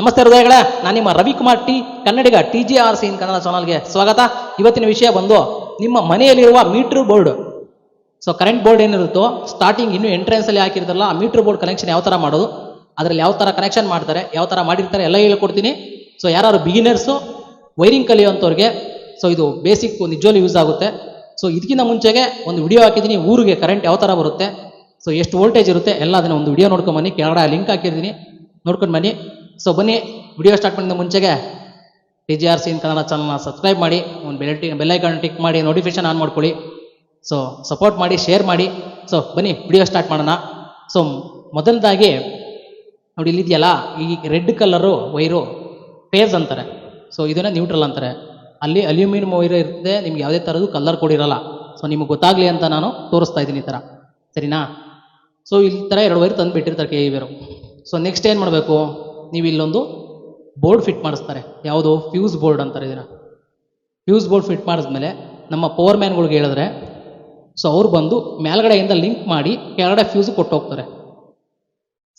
ನಮಸ್ತೆ ಹೃದಯಗಳೇ, ನಾನು ನಿಮ್ಮ Ravikumar T, Kannadiga T G R C in Kannada ಚಾನಲ್ಗೆ ಸ್ವಾಗತ. ಇವತ್ತಿನ ವಿಷಯ ಬಂದು ನಿಮ್ಮ ಮನೆಯಲ್ಲಿರುವ meter board. So current board ಏನಿರುತ್ತೋ starting ಇನ್ನೂ ಎಂಟ್ರೆನ್ಸ್ ಅಲ್ಲಿ ಹಾಕಿರ್ತಾರಲ್ಲ, ಆ ಮೀಟ್ರ್ ಬೋರ್ಡ್ ಕನೆಕ್ಷನ್ ಯಾವ ಥರ ಮಾಡೋದು, ಅದ್ರಲ್ಲಿ ಯಾವ ಥರ ಕನೆಕ್ಷನ್ ಮಾಡ್ತಾರೆ, ಯಾವ ಥರ ಮಾಡಿರ್ತಾರೆ, ಎಲ್ಲ ಹೇಳ್ಕೊಡ್ತೀನಿ. ಸೊ ಯಾರು ಬಿಗಿನರ್ಸು ವೈರಿಂಗ್ ಕಲಿಯುವಂಥವ್ರಿಗೆ ಸೊ ಇದು ಬೇಸಿಕ್ ನಿಜವಲ್ಲಿ ಯೂಸ್ ಆಗುತ್ತೆ. ಸೊ ಇದಕ್ಕಿಂತ ಮುಂಚೆಗೆ ಒಂದು ವಿಡಿಯೋ ಹಾಕಿದ್ದೀನಿ, ಊರಿಗೆ ಕರೆಂಟ್ ಯಾವ ಥರ ಬರುತ್ತೆ ಸೊ ಎಷ್ಟು ವೋಲ್ಟೇಜ್ ಇರುತ್ತೆ, ಎಲ್ಲ ಅದನ್ನ ಒಂದು ವಿಡಿಯೋ ನೋಡ್ಕೊಂಡ್ ಬನ್ನಿ, ಕೆಳಗಡೆ ಲಿಂಕ್ ಹಾಕಿರ್ತೀನಿ. ನೋಡ್ಕೊಂಡು ಬನ್ನಿ. ಸೊ ಬನ್ನಿ ವಿಡಿಯೋ ಸ್ಟಾರ್ಟ್ ಮಾಡಿದ ಮುಂಚೆಗೆ T G R C Kannada ಚಾನಲ್ನ ಸಬ್ಸ್ಕ್ರೈಬ್ ಮಾಡಿ, ಒಂದು ಬೆಲ್ ಬೆಲ್ಲೈಕನ್ ಟಿಕ್ ಮಾಡಿ ನೋಟಿಫಿಕೇಶನ್ ಆನ್ ಮಾಡ್ಕೊಳ್ಳಿ. ಸೊ ಸಪೋರ್ಟ್ ಮಾಡಿ ಶೇರ್ ಮಾಡಿ. ಸೊ ಬನ್ನಿ ವಿಡಿಯೋ ಸ್ಟಾರ್ಟ್ ಮಾಡೋಣ. ಸೊ ಮೊದಲದಾಗಿ ನೋಡಿ, ಇಲ್ಲಿದೆಯಲ್ಲ, ಈ ರೆಡ್ ಕಲರು ವೈರು ಫೇಸ್ ಅಂತಾರೆ. ಸೊ ಇದನ್ನ ನ್ಯೂಟ್ರಲ್ ಅಂತಾರೆ. ಅಲ್ಲಿ ಅಲ್ಯೂಮಿನಿಯಂ ವೈರ್ ಇರುತ್ತೆ, ನಿಮ್ಗೆ ಯಾವುದೇ ಥರದ್ದು ಕಲರ್ ಕೊಡಿರಲ್ಲ. ಸೊ ನಿಮಗೆ ಗೊತ್ತಾಗಲಿ ಅಂತ ನಾನು ತೋರಿಸ್ತಾ ಇದ್ದೀನಿ ಈ ಥರ ಸರಿನಾ? ಸೊ ಈ ಥರ ಎರಡು ವೈರ್ ತಂದು ಬಿಟ್ಟಿರ್ತಾರೆ ಕೆ ಇ ಸೊ ನೆಕ್ಸ್ಟ್ ಏನು ಮಾಡಬೇಕು? ನೀವು ಇಲ್ಲೊಂದು ಬೋರ್ಡ್ ಫಿಟ್ ಮಾಡಿಸ್ತಾರೆ. ಯಾವುದು ಫ್ಯೂಸ್ ಬೋರ್ಡ್ ಅಂತಾರೆ ಇದನ್ನ ಫ್ಯೂಸ್ ಬೋರ್ಡ್ ಫಿಟ್ ಮಾಡಿದ್ಮೇಲೆ ನಮ್ಮ ಪವರ್ ಮ್ಯಾನ್ಗಳಿಗೆ ಹೇಳಿದ್ರೆ, ಸೊ ಅವ್ರು ಬಂದು ಮೇಲ್ಗಡೆಯಿಂದ ಲಿಂಕ್ ಮಾಡಿ ಕೆಳಗಡೆ ಫ್ಯೂಸ್ ಕೊಟ್ಟೋಗ್ತಾರೆ.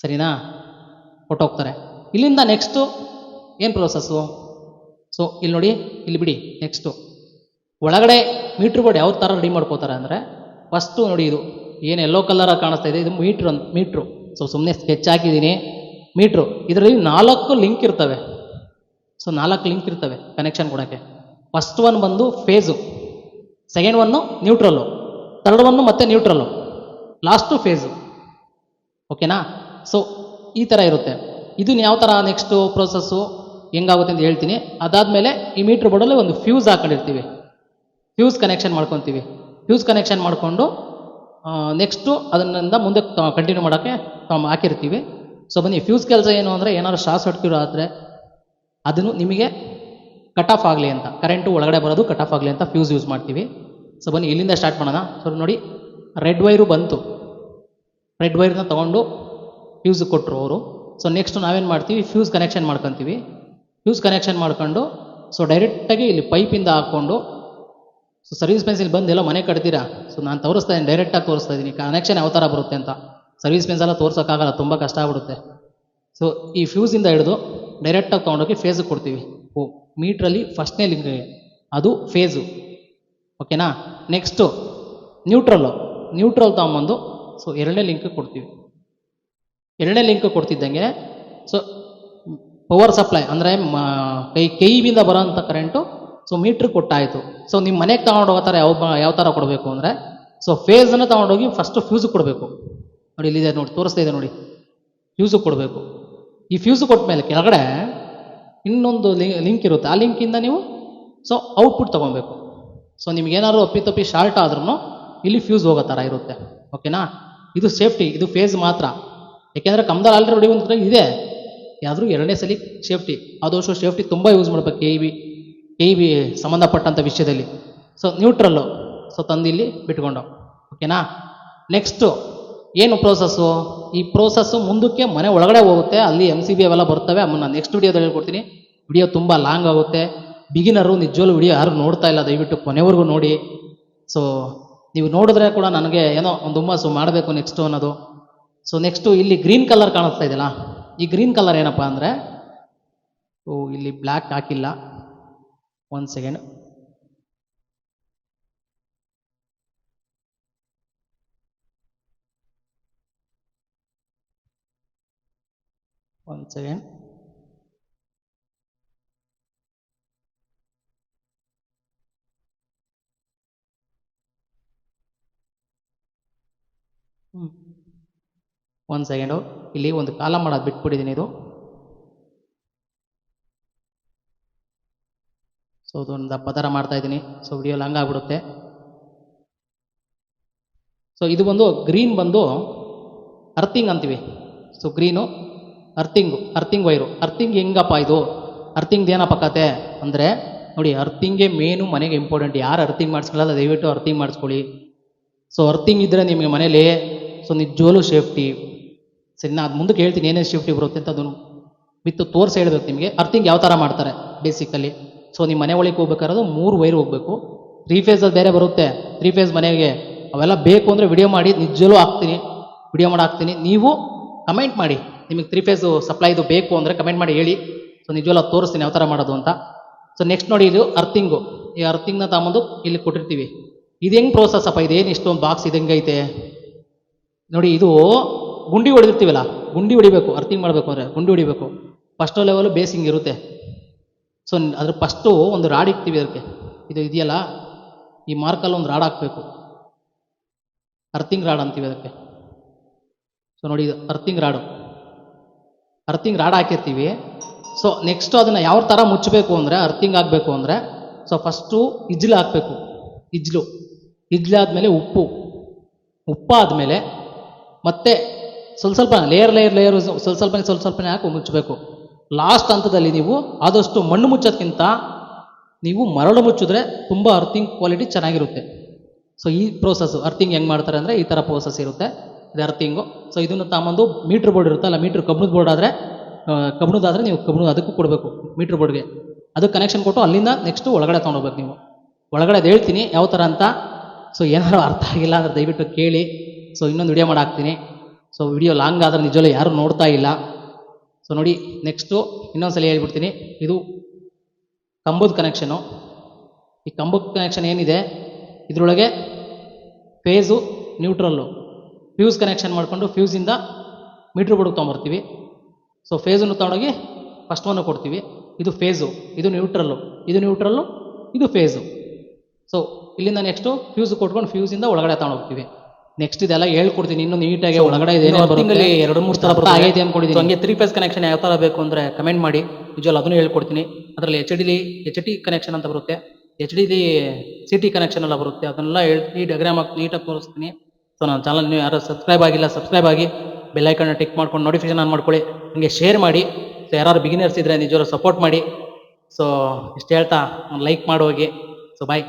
ಸರಿನಾ? ಕೊಟ್ಟೋಗ್ತಾರೆ. ಇಲ್ಲಿಂದ ನೆಕ್ಸ್ಟು ಏನು ಪ್ರೊಸೆಸ್ಸು ಸೊ ಇಲ್ಲಿ ನೋಡಿ, ಇಲ್ಲಿ ಬಿಡಿ ನೆಕ್ಸ್ಟು ಒಳಗಡೆ ಮೀಟ್ರ್ ಬೋರ್ಡ್ ಯಾವ ಥರ ರೆಡಿ ಮಾಡ್ಕೋತಾರೆ ಅಂದರೆ ಫಸ್ಟು ನೋಡಿ ಇದು. ಏನು ಎಲ್ಲೋ ಕಲರ್ ಕಾಣಿಸ್ತಾ ಇದೆ, ಇದು ಮೀಟ್ರ್ ಅಂತ ಮೀಟ್ರು. ಸೊ ಸುಮ್ಮನೆ ಸ್ಕೆಚ್ ಹಾಕಿದ್ದೀನಿ. ಮೀಟ್ರು. ಇದರಲ್ಲಿ ನಾಲ್ಕು ಲಿಂಕ್ ಇರ್ತವೆ. ಸೊ ನಾಲ್ಕು ಲಿಂಕ್ ಇರ್ತವೆ ಕನೆಕ್ಷನ್ ಕೊಡೋಕ್ಕೆ. ಫಸ್ಟ್ ಒನ್ ಬಂದು phase second one neutral third one ಮತ್ತೆ ನ್ಯೂಟ್ರಲ್ಲು ಲಾಸ್ಟು ಫೇಸು ಓಕೆನಾ ಸೊ ಈ ಥರ ಇರುತ್ತೆ. ಇದನ್ನ ಯಾವ ಥರ ನೆಕ್ಸ್ಟು ಪ್ರೋಸೆಸ್ಸು ಹೆಂಗಾಗುತ್ತೆ ಅಂತ ಹೇಳ್ತೀನಿ. ಅದಾದಮೇಲೆ ಈ ಮೀಟ್ರ್ ಬೋರ್ಡಲ್ಲಿ ಒಂದು ಫ್ಯೂಸ್ ಹಾಕೊಂಡಿರ್ತೀವಿ. ಫ್ಯೂಸ್ ಕನೆಕ್ಷನ್ ಮಾಡ್ಕೊತೀವಿ. ಫ್ಯೂಸ್ ಕನೆಕ್ಷನ್ ಮಾಡಿಕೊಂಡು ನೆಕ್ಸ್ಟು ಅದನ್ನಿಂದ ಮುಂದೆ ಕಂಟಿನ್ಯೂ ಮಾಡೋಕ್ಕೆ ತಾವು ಹಾಕಿರ್ತೀವಿ. ಸೊ ಬನ್ನಿ ಫ್ಯೂಸ್ ಕೆಲಸ ಏನು ಅಂದರೆ ಏನಾದ್ರು ಶಾರ್ಟ್ ಸರ್ಕ್ಯೂಟ್ ಆದರೆ ಅದನ್ನು ನಿಮಗೆ ಕಟ್ ಆಫ್ ಆಗಲಿ ಅಂತ ಕರೆಂಟು ಒಳಗಡೆ ಬರೋದು ಕಟ್ ಆಫ್ ಆಗಲಿ ಅಂತ ಫ್ಯೂಸ್ ಯೂಸ್ ಮಾಡ್ತೀವಿ. ಸೊ ಬನ್ನಿ, ಇಲ್ಲಿಂದ ಸ್ಟಾರ್ಟ್ ಮಾಡೋಣ. ಸೊ ನೋಡಿ ರೆಡ್ ವೈರು ಬಂತು. ರೆಡ್ ವೈರ್ನ ತೊಗೊಂಡು ಫ್ಯೂಸ್ ಕೊಟ್ಟರು ಅವರು. ಸೊ ನೆಕ್ಸ್ಟ್ ನಾವೇನು ಮಾಡ್ತೀವಿ? ಫ್ಯೂಸ್ ಕನೆಕ್ಷನ್ ಮಾಡ್ಕೊತೀವಿ. ಫ್ಯೂಸ್ ಕನೆಕ್ಷನ್ ಮಾಡ್ಕೊಂಡು ಸೊ ಡೈರೆಕ್ಟಾಗಿ ಇಲ್ಲಿ ಪೈಪಿಂದ ಹಾಕ್ಕೊಂಡು ಸೊ ಸರ್ವಿಸ್ ಪೆನ್ಸಿಲ್ ಬಂದು ಎಲ್ಲ ಮನೆ ಕಟ್ತೀರಾ? ಸೊ ನಾನು ತೋರಿಸ್ತಾ ಇದ್ದೀನಿ ಡೈರೆಕ್ಟಾಗಿ ತೋರಿಸ್ತಾ ಇದ್ದೀನಿ. ಕನೆಕ್ಷನ್ ಯಾವ ಥರ ಬರುತ್ತೆ ಅಂತ. ಸರ್ವಿಸ್ ಮೆನ್ಸ್ ಎಲ್ಲ ತೋರ್ಸೋಕ್ಕಾಗಲ್ಲ, ತುಂಬ ಕಷ್ಟ ಆಗ್ಬಿಡುತ್ತೆ. ಸೊ ಈ ಫ್ಯೂಸಿಂದ ಹಿಡಿದು ಡೈರೆಕ್ಟಾಗಿ ತೊಗೊಂಡೋಗಿ ಫೇಸಿಗೆ ಕೊಡ್ತೀವಿ. ಓ ಮೀಟ್ರಲ್ಲಿ ಫಸ್ಟ್ನೇ ಲಿಂಕ್ ಅದು ಫೇಸು ಓಕೆನಾ ನೆಕ್ಸ್ಟು ನ್ಯೂಟ್ರಲ್ಲು ನ್ಯೂಟ್ರಲ್ ತೊಗೊಂಬಂದು ಸೊ ಎರಡನೇ ಲಿಂಕ್ ಕೊಡ್ತೀವಿ. ಎರಡನೇ ಲಿಂಕ್ ಕೊಡ್ತಿದ್ದಂಗೆ ಸೊ ಪವರ್ ಸಪ್ಲೈ ಅಂದರೆ ಕೈ, ಕೈಯಿಂದ ಬರೋಂಥ ಕರೆಂಟು ಸೊ ಮೀಟ್ರ್ ಕೊಟ್ಟಾಯಿತು. ಸೊ ನಿಮ್ಮ ಮನೆಗೆ ತಗೊಂಡು ಹೋಗೋ ಥರ ಯಾವ ಯಾವ ಥರ ಕೊಡಬೇಕು ಅಂದರೆ ಸೊ ಫೇಸನ್ನು ತೊಗೊಂಡೋಗಿ ಫಸ್ಟ್ ಫ್ಯೂಸ್ ಕೊಡಬೇಕು. ನೋಡಿ ಇಲ್ಲಿದೆ ನೋಡಿ, ತೋರಿಸ್ತಾ ಇದೆ ನೋಡಿ. ಫ್ಯೂಸು ಕೊಡಬೇಕು. ಈ ಫ್ಯೂಸು ಕೊಟ್ಟ ಮೇಲೆ ಕೆಳಗಡೆ ಇನ್ನೊಂದು ಲಿಂಕ್ ಇರುತ್ತೆ. ಆ ಲಿಂಕಿಂದ ನೀವು ಸೊ ಔಟ್ಪುಟ್ ತೊಗೊಬೇಕು. ಸೊ ಅಪ್ಪಿ ತಪ್ಪಿ ಶಾರ್ಟ್ ಆದ್ರೂ ಇಲ್ಲಿ ಫ್ಯೂಸ್ ಹೋಗೋ ಥರ ಇರುತ್ತೆ. ಓಕೆನಾ ಇದು ಸೇಫ್ಟಿ ಇದು ಫೇಸ್ ಮಾತ್ರ. ಯಾಕೆಂದರೆ ಕಮ್ದಲ್ಲಿ ಆಲ್ರೆಡಿ ಒಂದು ಇದೆ. ಯಾವ್ದು ಎರಡನೇ ಸಲ ಸೇಫ್ಟಿ ಆದಷ್ಟು ಸೇಫ್ಟಿ ತುಂಬ ಯೂಸ್ ಮಾಡ್ಬೇಕು K E B K E B ಸಂಬಂಧಪಟ್ಟಂಥ ವಿಷಯದಲ್ಲಿ. ಸೊ ನ್ಯೂಟ್ರಲ್ಲು ಸೊ ತಂದಿಲ್ಲಿ ಬಿಟ್ಕೊಂಡು. ಓಕೆನಾ ನೆಕ್ಸ್ಟು ಏನು ಪ್ರೋಸೆಸ್ಸು ಈ ಪ್ರೋಸೆಸ್ಸು ಮುಂದಕ್ಕೆ ಮನೆ ಒಳಗಡೆ ಹೋಗುತ್ತೆ, ಅಲ್ಲಿ ಎಂ ಸಿ ಬಿ ಅವೆಲ್ಲ ಬರ್ತವೆ. ಅಮ್ಮನ್ನ ನೆಕ್ಸ್ಟ್ ವಿಡಿಯೋದಲ್ಲಿ ಹೇಳ್ಕೊಡ್ತೀನಿ. ವಿಡಿಯೋ ತುಂಬ ಲಾಂಗ್ ಆಗುತ್ತೆ. ಬಿಗಿನರು ನಿಜವಲ್ಲೂ ವಿಡಿಯೋ ಯಾರು ನೋಡ್ತಾ ಇಲ್ಲ, ದಯವಿಟ್ಟು ಕೊನೆವರೆಗೂ ನೋಡಿ. ಸೊ ನೀವು ನೋಡಿದ್ರೆ ಕೂಡ ನನಗೆ ಏನೋ ಒಂದು ಹುಮ್ಮಸ್ಸು ಮಾಡಬೇಕು ನೆಕ್ಸ್ಟು ಅನ್ನೋದು. ಸೊ ನೆಕ್ಸ್ಟು ಇಲ್ಲಿ ಗ್ರೀನ್ ಕಲರ್ ಕಾಣಿಸ್ತಾ ಇದೆಯಲ್ಲ, ಈ ಗ್ರೀನ್ ಕಲರ್ ಏನಪ್ಪ ಅಂದರೆ, ಓ, ಇಲ್ಲಿ ಬ್ಲ್ಯಾಕ್ ಹಾಕಿಲ್ಲ. ಒಂದು ಸೆಕೆಂಡ್ ಒಂದು ಸೆಕೆಂಡ್ ಹ್ಞೂ ಒಂದು ಸೆಕೆಂಡು ಇಲ್ಲಿ ಒಂದು ಕಾಲ ಮಾಡೋದು ಬಿಟ್ಬಿಟ್ಟಿದ್ದೀನಿ ಇದು. ಸೊ ಇದೊಂದು ಥರ ಮಾಡ್ತಾ ಇದ್ದೀನಿ. ಸೊ ವಿಡಿಯೋ ಲಾಂಗ್ ಆಗ್ಬಿಡುತ್ತೆ. ಸೊ ಇದು ಬಂದು ಗ್ರೀನ್ ಬಂದು ಅರ್ಥಿಂಗ್ ಅಂತೀವಿ. So green earthing earthing wire. Earthing ಹೆಂಗಪ್ಪ ಇದು? ಅರ್ಥಿಂಗ್ ಏನಪ್ಪ ಕತೆ? ಅಂದರೆ, ನೋಡಿ ಅರ್ಥಿಂಗೆ ಮೇನು ಮನೆಗೆ ಇಂಪಾರ್ಟೆಂಟ್ ಯಾರು ಅರ್ಥಿಂಗ್ ಮಾಡಿಸ್ಕೊಳ್ಳಲ್ಲ, ದಯವಿಟ್ಟು ಅರ್ಥಿಂಗ್ ಮಾಡಿಸ್ಕೊಳ್ಳಿ. ಸೊ ಅರ್ಥಿಂಗ್ ಇದ್ದರೆ ನಿಮಗೆ ಮನೇಲಿ ಸೊ ನಿಜೋಲು ಸೇಫ್ಟಿ ಸರಿ, ನಾ ಅದು ಮುಂದಕ್ಕೆ ಹೇಳ್ತೀನಿ, ಏನೇನು ಸೇಫ್ಟಿ ಬರುತ್ತೆ ಅಂತ ಅದನ್ನು ವಿತ್ ತೋರಿಸಿ ಹೇಳಬೇಕು ನಿಮಗೆ ಅರ್ಥಿಂಗ್ ಯಾವ ಥರ ಮಾಡ್ತಾರೆ ಬೇಸಿಕಲ್ಲಿ ಸೊ ನಿಮ್ಮ ಮನೆ ಒಳಗೆ ಹೋಗ್ಬೇಕಾದ್ರೆ ಮೂರು ವೈರ್ ಹೋಗಬೇಕು. ತ್ರೀ ಫೇಸಲ್ಲಿ ಬೇರೆ ಬರುತ್ತೆ. ತ್ರೀ ಫೇಸ್ ಮನೆಗೆ. ಅವೆಲ್ಲ ಬೇಕು ಅಂದರೆ ವಿಡಿಯೋ ಮಾಡಿ ನಿಜವಲ್ಲೂ ಹಾಕ್ತೀನಿ. ವಿಡಿಯೋ ಮಾಡಿ ಹಾಕ್ತೀನಿ. ನೀವು ಕಮೆಂಟ್ ಮಾಡಿ. ನಿಮಗೆ ತ್ರೀ ಫೇಸ್ ಸಪ್ಲೈದು ಬೇಕು ಅಂದರೆ ಕಮೆಂಟ್ ಮಾಡಿ ಹೇಳಿ. ಸೊ ನಿಜವಲ್ಲ ತೋರಿಸ್ತೀನಿ ಯಾವ ಥರ ಮಾಡೋದು ಅಂತ. ಸೊ ನೆಕ್ಸ್ಟ್ ನೋಡಿ ಇದು ಅರ್ಥಿಂಗು ಈ ಅರ್ಥಿಂಗ್ನ ತಗೊಂಬಂದು ಇಲ್ಲಿ ಕೊಟ್ಟಿರ್ತೀವಿ. ಇದು ಹೆಂಗೆ ಪ್ರೋಸೆಸ್ ಅಪ್ಪ? ಇದೇನು ಇಷ್ಟೊಂದು ಬಾಕ್ಸ್ ಇದು ಹೆಂಗೈತೆ ನೋಡಿ, ಇದು ಗುಂಡಿ ಹೊಡೆದಿರ್ತೀವಲ್ಲ, ಗುಂಡಿ ಹೊಡಿಬೇಕು ಅರ್ಥಿಂಗ್ ಮಾಡಬೇಕು ಅಂದರೆ ಗುಂಡಿ ಹೊಡಿಬೇಕು. ಫಸ್ಟ್ ಲೆವೆಲ್ ಬೇಸಿಂಗ್ ಇರುತ್ತೆ. ಸೊ ಅದ್ರ ಫಸ್ಟು ಒಂದು ರಾಡ್ ಇಕ್ತೀವಿ ಅದಕ್ಕೆ. ಇದು ಇದೆಯಲ್ಲ, ಈ ಮಾರ್ಕಲ್ಲಿ ಒಂದು ರಾಡ್ ಹಾಕಬೇಕು. ಅರ್ಥಿಂಗ್ ರಾಡ್ ಅಂತೀವಿ ಅದಕ್ಕೆ. ಸೊ ನೋಡಿ, ಇದು ಅರ್ಥಿಂಗ್ ರಾಡು ಅರ್ಥಿಂಗ್ ರಾಡ್ ಹಾಕಿರ್ತೀವಿ. ಸೊ ನೆಕ್ಸ್ಟ್ ಅದನ್ನು ಯಾವ ಥರ ಮುಚ್ಚಬೇಕು ಅಂದರೆ, ಅರ್ಥಿಂಗ್ ಆಗಬೇಕು ಅಂದರೆ ಸೊ ಫಸ್ಟು ಇಜ್ಲು ಹಾಕಬೇಕು. ಇಜ್ಲು. ಇಜ್ಲು ಆದಮೇಲೆ ಉಪ್ಪು. ಆದಮೇಲೆ ಮತ್ತೆ ಸ್ವಲ್ಪ ಸ್ವಲ್ಪ ಲೇಯರ್ ಲೇಯರ್ ಲೇಯರ್ ಸ್ವಲ್ಪ ಸ್ವಲ್ಪನೇ ಸ್ವಲ್ಪ ಸ್ವಲ್ಪನೇ ಹಾಕಿ ಮುಚ್ಚಬೇಕು ಲಾಸ್ಟ್ ಹಂತದಲ್ಲಿ ನೀವು ಆದಷ್ಟು ಮಣ್ಣು ಮುಚ್ಚೋದಕ್ಕಿಂತ ನೀವು ಮರಳು ಮುಚ್ಚಿದ್ರೆ ತುಂಬ ಅರ್ಥಿಂಗ್ ಕ್ವಾಲಿಟಿ ಚೆನ್ನಾಗಿರುತ್ತೆ. ಸೊ ಈ ಪ್ರೋಸೆಸ್ ಅರ್ಥಿಂಗ್ ಹೆಂಗೆ ಮಾಡ್ತಾರೆ ಅಂದರೆ ಈ ಥರ ಪ್ರೋಸೆಸ್ ಇರುತ್ತೆ. ಇದು ಅರ್ಥಿಂಗು ಸೊ ಇದನ್ನು ತಗೊಂಬಂದು ಮೀಟ್ರ್ ಬೋರ್ಡ್ ಇರುತ್ತಲ್ಲ ಮೀಟ್ರ್ ಕಬ್ಬಿಣದ ಬೋರ್ಡ್ ಆದರೆ ಆದ್ರೆ ನೀವು ಕಬ್ಬಿಣದ ಅದಕ್ಕೂ ಕೊಡಬೇಕು ಮೀಟ್ರ್ ಬೋರ್ಡ್ಗೆ ಅದು ಕನೆಕ್ಷನ್ ಕೊಟ್ಟು ಅಲ್ಲಿಂದ ನೆಕ್ಸ್ಟು ಒಳಗಡೆ ತೊಗೊಂಡೋಗ್ಬೇಕು ನೀವು. ಒಳಗಡೆ ಹೇಳ್ತೀನಿ, ಯಾವ ಥರ ಅಂತ. ಸೊ ಏನಾದ್ರು ಅರ್ಥ ಆಗಿಲ್ಲ ಅಂದರೆ ದಯವಿಟ್ಟು ಕೇಳಿ. ಸೊ ಇನ್ನೊಂದು ವಿಡಿಯೋ ಮಾಡಾಕ್ತೀನಿ. ಸೊ ವಿಡಿಯೋ ಲಾಂಗ್ ಆದರೆ ನಿಜವಲ್ಲೂ ಯಾರೂ ನೋಡ್ತಾ ಇಲ್ಲ. ಸೊ ನೋಡಿ ನೆಕ್ಸ್ಟು ಇನ್ನೊಂದ್ಸಲ ಹೇಳ್ಬಿಡ್ತೀನಿ. ಇದು ಕಂಬದ ಕನೆಕ್ಷನು ಈ ಕಂಬದ ಕನೆಕ್ಷನ್ ಏನಿದೆ? ಇದರೊಳಗೆ ಫೇಸು ನ್ಯೂಟ್ರಲ್ಲು ಫ್ಯೂಸ್ ಕನೆಕ್ಷನ್ ಮಾಡಿಕೊಂಡು ಫ್ಯೂಸಿಂದ ಮೀಟ್ರ್ ಬೋರ್ಡ್ಗೆ ತೊಗೊಂಬರ್ತೀವಿ. ಸೊ ಫೇಸನ್ನು ತೊಗೊಂಡೋಗಿ ಫಸ್ಟ್ ಒನ್ನು ಕೊಡ್ತೀವಿ. ಇದು ಫೇಸು ಇದು ನ್ಯೂಟ್ರಲ್ಲು ಇದು ನ್ಯೂಟ್ರಲ್ಲು ಇದು ಫೇಸು ಸೊ ಇಲ್ಲಿಂದ ನೆಕ್ಸ್ಟು ಫ್ಯೂಸ್ ಕೊಟ್ಕೊಂಡು ಫ್ಯೂಸಿಂದ ಒಳಗಡೆ ತಗೊಂಡೋಗ್ತೀವಿ. ನೆಕ್ಸ್ಟ್ ಇದೆಲ್ಲ ಹೇಳ್ಕೊಡ್ತೀನಿ. ಇನ್ನೂ ನೀಟಾಗಿ ಒಳಗಡೆ ಇದೆ ತಿಂಗಳಲ್ಲಿ ಎರಡು ಮೂರು ಸಲ ಆಗೈತೆ ಅಂದ್ಕೊಂಡಿದ್ದೀನಿ ಹಂಗೆ ತ್ರೀ ಫೇಸ್ ಕನೆಕ್ಷನ್ ಯಾವ ಥರ ಬೇಕು ಅಂದರೆ ಕಮೆಂಟ್ ಮಾಡಿ. ನಿಜವಲ್ಲ ಅದನ್ನು ಹೇಳ್ಕೊಡ್ತೀನಿ. ಅದರಲ್ಲಿ H D L H T connection ಅಂತ ಬರುತ್ತೆ. H D C T connection ಎಲ್ಲ ಬರುತ್ತೆ. ಅದನ್ನೆಲ್ಲ ಹೇಳ್ತೀನಿ ಡಗ್ರಾಮ್ ಹಾಕಿ ನೀಟಾಗಿ ತೋರಿಸ್ತೀನಿ. ಸೊ ನನ್ನ ಚಾನಲ್ ನೀವು ಯಾರು ಸಬ್ಸ್ಕ್ರೈಬ್ ಆಗಿಲ್ಲ ಸಬ್ಸ್ಕ್ರೈಬ್ ಆಗಿ ಬೆಲ್ಲೈಕನ್ನ ಟಿಕ್ ಮಾಡ್ಕೊಂಡು ನೋಟಿಫಿಕೇಶನ್ ಆನ್ ಮಾಡ್ಕೊಳ್ಳಿ. ಹಂಗೆ ಶೇರ್ ಮಾಡಿ. ಸೊ ಯಾರು ಬಿಗಿನರ್ಸ್ ಇದ್ದರೆ ನಿಜವರು ಸಪೋರ್ಟ್ ಮಾಡಿ. ಸೊ ಇಷ್ಟು ಹೇಳ್ತಾ ಲೈಕ್ ಮಾಡೋಗಿ ಸೊ ಬಾಯ್